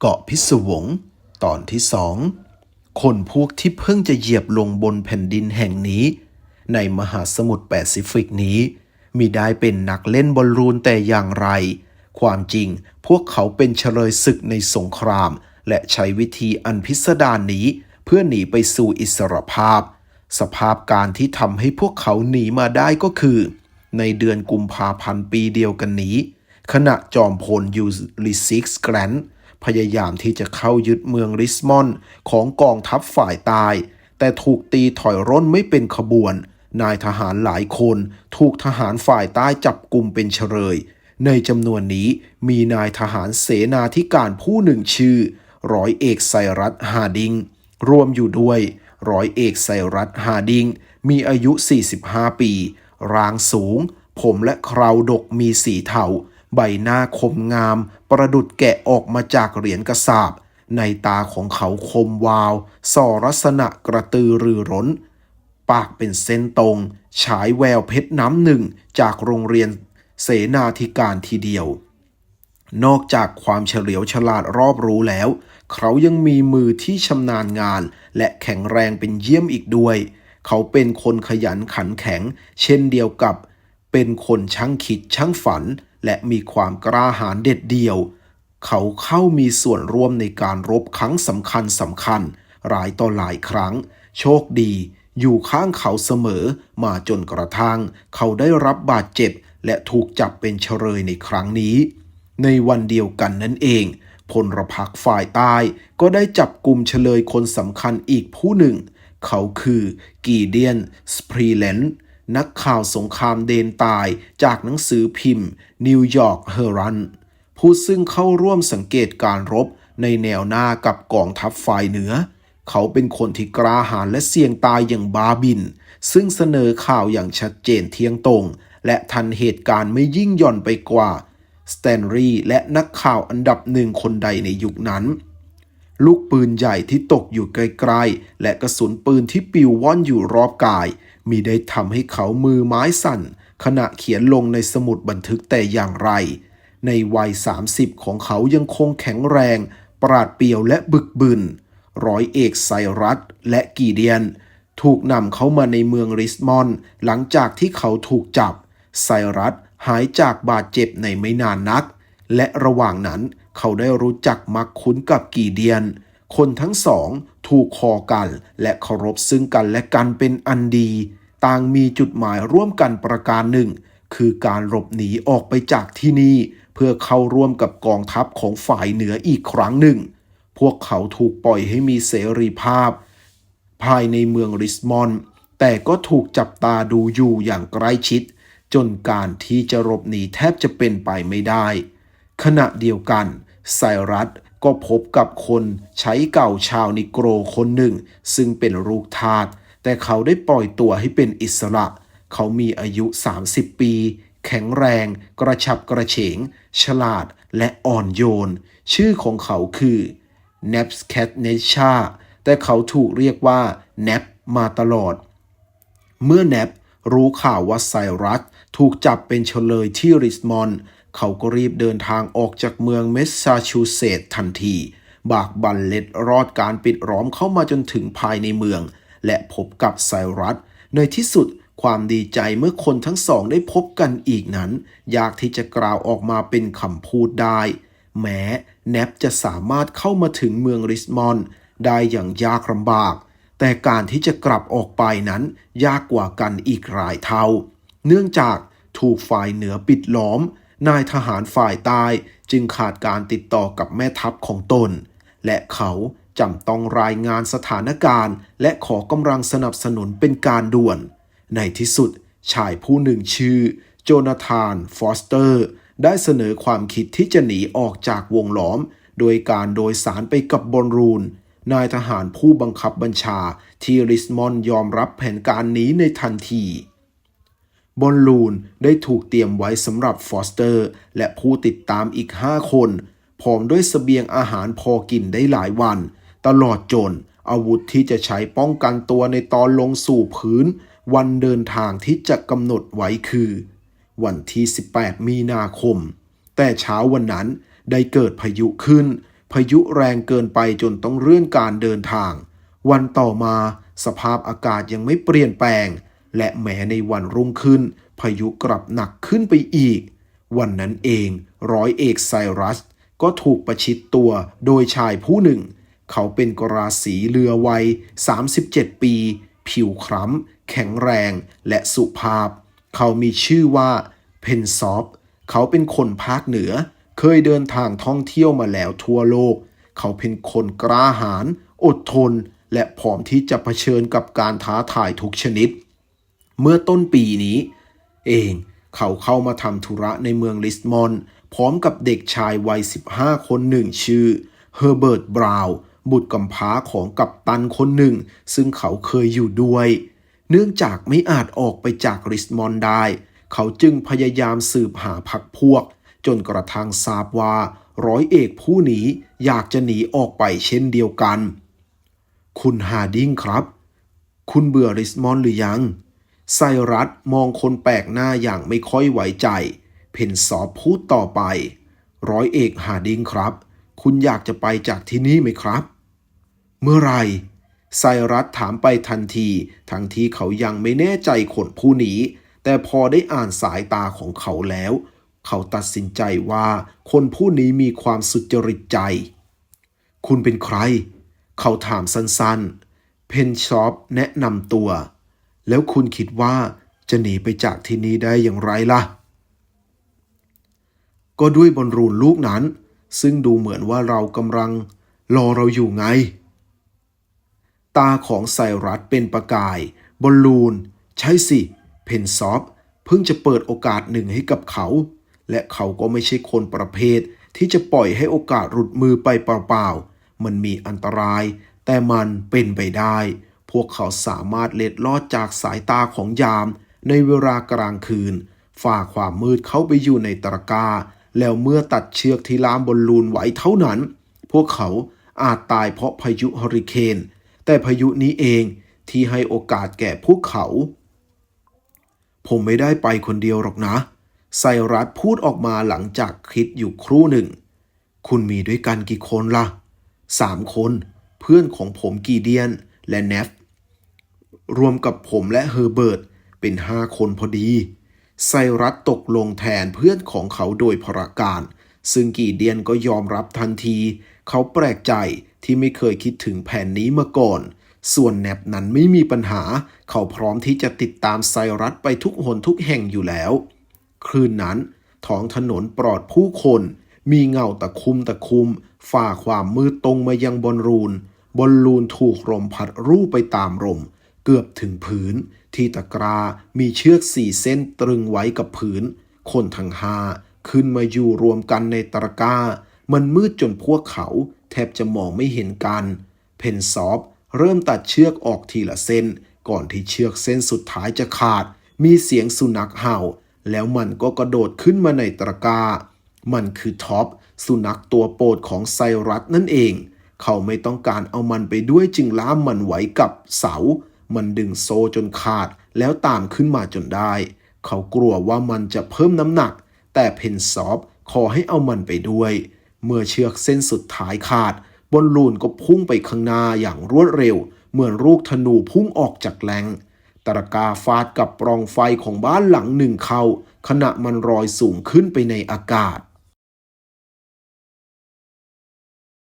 เกาะพิศวง ตอนที่สองคนพวกที่เพิ่งจะเหยียบลงบนแผ่นดินแห่งนี้ ในมหาสมุทรแปซิฟิกนี้มีได้เป็นนักเล่นบอลลูนแต่อย่างไร ความจริงพวกเขาเป็นเฉลยศึกในสงคราม และใช้วิธีอันพิสดารนี้ เพื่อหนีไปสู่อิสรภาพ สภาพการที่ทำให้พวกเขาหนีมาได้ก็คือ ในเดือนกุมภาพันธ์ปีเดียวกันนี้ ขณะจอมพลยูลิซิกส์แกรนต์ พยายามที่จะเข้ายึดเมืองริสมอนด์ของกองทัพฝ่ายใต้ แต่ถูกตีถอยร่นไม่เป็นขบวน นายทหารหลายคนถูกทหารฝ่ายใต้จับกลุ่มเป็นเฉลย ในจำนวนนี้มีนายทหารเสนาธิการผู้หนึ่งชื่อ ร้อยเอกไซรัตฮาดิง รวมอยู่ด้วย ร้อยเอกไซรัตฮาดิง มีอายุ 45 ปี ร่างสูง ผมและเคราวดกมีสีเทา ใบหน้าคมงาม ประดุดแกะออกมาจากเหรียญกระสาบ ในตาของเขาคมวาว ส่อลักษณะกระตือรือร้น ปากเป็นเส้นตรง ฉายแววเพชรน้ำหนึ่งจากโรงเรียนเสนาธิการทีเดียว นอกจากความเฉลียวฉลาดรอบรู้แล้ว เขายังมีมือที่ชำนาญงาน และแข็งแรงเป็นเยี่ยมอีกด้วย เขาเป็นคนขยันขันแข็ง เช่นเดียวกับ เป็นคนช่างคิดช่างฝัน และมีความกล้าหาญเด็ดเดี่ยว เขาเข้ามีส่วนร่วมในการรบครั้งสำคัญสำคัญ หลายต่อหลายครั้ง โชคดี อยู่ข้างเขาเสมอมาจนกระทั่ง เขาได้รับบาดเจ็บ และถูกจับเป็นเฉลยในครั้งนี้ ในวันเดียวกันนั่นเองพลรพักฝ่ายใต้ก็ได้จับกลุ่มเฉลยคนสำคัญอีกผู้หนึ่ง เขาคือกีเดียนสปรีเลน นักข่าวสงครามเดนตายจากหนังสือพิมพ์นิวยอร์กเฮอรันผู้ซึ่งเข้าร่วมสังเกตการรบในแนวหน้ากับกองทัพฝ่ายเหนือ เขาเป็นคนที่กล้าหาญและเสี่ยงตายอย่างบาบิน ซึ่งเสนอข่าวอย่างชัดเจนเที่ยงตรง และทันเหตุการณ์ไม่ยิ่งย่อนไปกว่าสแตนลีย์และนักข่าวอันดับหนึ่งคนใดในยุคนั้น ลูกปืนใหญ่ที่ตกอยู่ไกลๆและกระสุนปืนที่ปิวว่อนอยู่รอบกาย มีได้ทำให้เขามือไม้สั่น ขณะเขียนลงในสมุดบันทึกแต่อย่างไร ในวัย 30 ของเขายังคงแข็งแรง ปราดเปรียวและบึกบึน ร้อยเอกไซรัสและกีเดียน ถูกนำเข้ามาในเมืองริสมอนด์หลังจากที่เขาถูกจับ ไซรัสหายจากบาดเจ็บในไม่นานนัก และระหว่างนั้นเขาได้รู้จักมักคุ้นกับกีเดียน คนทั้งสองถูกคอกันและเคารพซึ่งกันและกันเป็นอันดี ต่างมีจุดหมายร่วมกันประการหนึ่ง คือการหลบหนีออกไปจากที่นี่ เพื่อเข้าร่วมกับกองทัพของฝ่ายเหนืออีกครั้งหนึ่ง พวกเขาถูกปล่อยให้มีเสรีภาพ ภายในเมืองริสมอนด์แต่ก็ถูกจับตาดูอยู่อย่างใกล้ชิด จนการที่จะหลบหนีแทบจะเป็นไปไม่ได้ ขณะเดียวกันไซรัสก็พบกับคนใช้เก่าชาวนิโกรคนหนึ่ง ซึ่งเป็นลูกทาส แต่เขาได้ปล่อยตัวให้เป็นอิสระ เขามีอายุ 30 ปี แข็งแรง กระฉับกระเฉง ฉลาดและอ่อนโยน ชื่อของเขาคือ n e p s c a t n e c h a แต่เขาถูกเรียกว่า n e p มาตลอด เมื่อแนปรู้ข่าวว่าไซรัสถูกจับเป็นเฉลยที่ริสมอนด์เขาก็รีบเดินทางออกจากเมืองเมสซาชูเซตส์ทันที บากบันเล็ดรอดการปิดล้อมเข้ามาจนถึงภายในเมือง และพบกับไซรัส ในที่สุดความดีใจเมื่อคนทั้งสองได้พบกันอีกนั้น ยากที่จะกล่าวออกมาเป็นคำพูดได้ แม้แนปจะสามารถเข้ามาถึงเมืองริสมอนด์ได้อย่างยากลำบาก แต่การที่จะกลับออกไปนั้น ยากกว่ากันอีกหลายเท่า เนื่องจากถูกฝ่ายเหนือปิดล้อม นายทหารฝ่ายใต้จึงขาดการติดต่อกับแม่ทัพของตน และเขา จำต้องรายงานสถานการณ์ และขอกำลังสนับสนุนเป็นการด่วน ในที่สุดชายผู้หนึ่งชื่อ โจนาธาน ฟอสเตอร์ ได้เสนอความคิดที่จะหนีออกจากวงล้อม โดยการโดยสารไปกับบอลรูน นายทหารผู้บังคับบัญชาที่ริสมอนด์ยอมรับแผนการนี้ในทันทีบอลลูนได้ถูกเตรียมไว้สำหรับฟอสเตอร์ และผู้ติดตามอีก 5 คน พร้อมด้วยสเสบียงอาหารพอกินได้หลายวัน ตลอดจน อาวุธที่จะใช้ป้องกันตัวในตอนลงสู่พื้น วันเดินทางที่จะกำหนดไว้คือ วันที่ 18 มีนาคม แต่เช้าวันนั้นได้เกิดพายุขึ้น พายุแรงเกินไปจนต้องเลื่อนการเดินทาง วันต่อมาสภาพอากาศยังไม่เปลี่ยนแปลง และแม้ในวันรุ่งขึ้น พายุกลับหนักขึ้นไปอีก วันนั้นเองร้อยเอกไซรัสก็ถูกประชิดตัวโดยชายผู้หนึ่ง เขาเป็นกราสีเรือวัย 37 ปี ผิวคล้ำ แข็งแรง และสุภาพ เขามีชื่อว่าเพนซอฟเขาเป็นคนภาคเหนือ เคยเดินทางท่องเที่ยวมาแล้วทั่วโลก เขาเป็นคนกล้าหาญ อดทน และพร้อมที่จะเผชิญกับการท้าทายทุกชนิด เมื่อต้นปีนี้ เองเขาเข้ามาทำธุระในเมืองลิสมอน พร้อมกับเด็กชายวัย 15 คนหนึ่งชื่อเฮอร์เบิร์ตบราวน์ บุตรกำพร้าของกัปตันคนหนึ่ง ซึ่งเขาเคยอยู่ด้วย เนื่องจากไม่อาจออกไปจากริสมอนด์ได้ เขาจึงพยายามสืบหาพักพวก จนกระทั่งทราบว่า ร้อยเอกผู้นี้อยากจะหนีออกไปเช่นเดียวกัน คุณฮาดิงครับ คุณเบื่อริสมอนด์หรือยัง ไซรัสมองคนแปลกหน้าอย่างไม่ค่อยไว้ใจ เพนซอฟพูดต่อไป ร้อยเอกฮาดิงครับคุณอยากจะไปจากที่นี่ไหมครับ เมื่อไรไซรัสถามไปทันที ทั้งที่เขายังไม่แน่ใจคนผู้นี้ แต่พอได้อ่านสายตาของเขาแล้ว เขาตัดสินใจว่า คนผู้นี้มีความสุจริตใจ คุณเป็นใคร เขาถามสั้นๆ เพนชอปแนะนำตัว แล้วคุณคิดว่าจะหนีไปจากที่นี้ได้อย่างไรล่ะ ก็ด้วยบอลรูนลูกนั้น ซึ่งดูเหมือนว่าเรากำลังรอเราอยู่ไง ตาของไซรัสเป็นประกาย บอลลูน ใช่สิ เพนซอฟเพิ่งจะเปิดโอกาสหนึ่งให้กับเขา และเขาก็ไม่ใช่คนประเภท ที่จะปล่อยให้โอกาสหลุดมือไปเปล่าๆ มันมีอันตราย แต่มันเป็นไปได้ พวกเขาสามารถเล็ดลอดจากสายตาของยาม ในเวลากลางคืน ฝ่าความมืดเข้าไปอยู่ในตะกร้า แล้วเมื่อตัดเชือกที่ล่ามบอลลูนไว้เท่านั้น พวกเขาอาจตายเพราะพายุเฮอริเคน แต่พายุนี้เองที่ให้โอกาสแก่พวกเขา ผมไม่ได้ไปคนเดียวหรอกนะ ไซรัสพูดออกมาหลังจากคิดอยู่ครู่หนึ่ง คุณมีด้วยกันกี่คนล่ะสามคน เพื่อนของผมกีเดียนและเนฟ รวมกับผมและเฮอร์เบิร์ตเป็นห้าคนพอดี ไซรัสตกลงแทนเพื่อนของเขาโดยพระการ ซึ่งกีเดียนก็ยอมรับทันที เขาแปลกใจ ที่ไม่เคยคิดถึงแผนนี้มาก่อน ส่วนแนบนั้นไม่มีปัญหา เขาพร้อมที่จะติดตามไซรัสไปทุกหนทุกแห่งอยู่แล้ว คืนนั้น ท้องถนนปลอดผู้คน มีเงาตะคุมตะคุม ฝ่าความมืดตรงมายังบอลลูน บอลลูนถูกลมพัดรูปไปตามลมเกือบถึงพื้นที่ตะกรามีเชือกสี่เส้นตรึงไว้กับพื้นคนทั้งห้าขึ้นมาอยู่รวมกันในตะกร้า มันมืดจนพวกเขาแทบจะมองไม่เห็นกัน เพนซอฟเริ่มตัดเชือกออกทีละเส้น ก่อนที่เชือกเส้นสุดท้ายจะขาด มีเสียงสุนัขเห่า แล้วมันก็กระโดดขึ้นมาในตะกร้า มันคือท็อป สุนัขตัวโปรดของไซรัสนั่นเอง เขาไม่ต้องการเอามันไปด้วยจึงล่ามมันไว้กับเสา มันดึงโซจนขาด แล้วตามขึ้นมาจนได้ เขากลัวว่ามันจะเพิ่มน้ำหนัก แต่เพนซอฟขอให้เอามันไปด้วย เมื่อเชือกเส้นสุดท้ายขาด บอลลูนก็พุ่งไปข้างหน้าอย่างรวดเร็ว เหมือนลูกธนูพุ่งออกจากแหลงตะกาฟาดกับปล่องไฟของบ้านหลังหนึ่งเข้าขณะมันลอยสูงขึ้นไปในอากาศ